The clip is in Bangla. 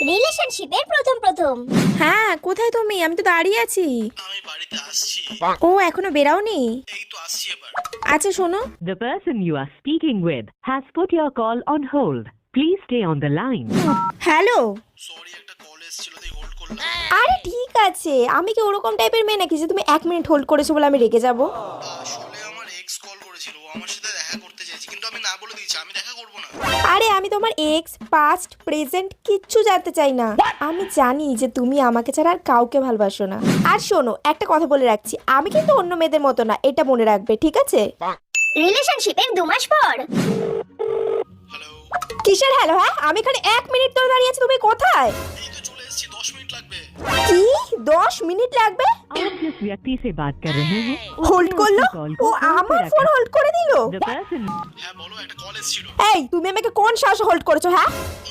রিলেশনশিপের প্রথম প্রথম। হ্যাঁ কোথায় তুমি? আমি তো দাঁড়িয়ে আছি। আমি বাড়িতে আসছি। ও এখনও বেরাওনি? এই তো আসছি এবার। আচ্ছা শোনো। The person you are speaking with has put your call on hold. Please stay on the line. Hello sorry একটা কল এসেছিল তাই হোল্ড করলাম। আরে ঠিক আছে। আমি কি ওরকম টাইপের মেয়ে নাকি যে তুমি এক মিনিট হোল্ড করেছ বলে আমি রেগে যাব? আসলে আমার এক্স কল করেছিল ও আমার সাথে কিন্তু আমি না বলে দিয়েছি আমি দেখা করব না। আরে আমি তোমার এক্স পাস্ট প্রেজেন্ট কিচ্ছু জানতে চাই না। আমি জানি যে তুমি আমাকে ছাড়া আর কাউকে ভালোবাসো না। আর শোনো একটা কথা বলে রাখছি। আমি কিন্তু অন্য মেয়েদের মতো না এটা মনে রাখবে ঠিক আছে? রিলেশনশিপের দু মাস পর। হ্যালো কিসের হ্যালো হ্যাঁ? আমি এখানে এক মিনিট ধরে দাঁড়িয়ে আছি তুমি কোথায়? এই তো চলে এসেছি দশ মিনিট লাগবে। কি? দশ মিনিট লাগবে? जिस व्यक्ति से बात कर रहे हैं হোল্ড उसने করলো आपकी कॉल ও को hold पे আমার रखा। ফোন হোল্ড করে দিল The person হ্যাঁ বলো একটা কল এসেছিল এই তুমি আমাকে কোন সাহসে হোল্ড করেছো হ্যাঁ ইচ্ছা করে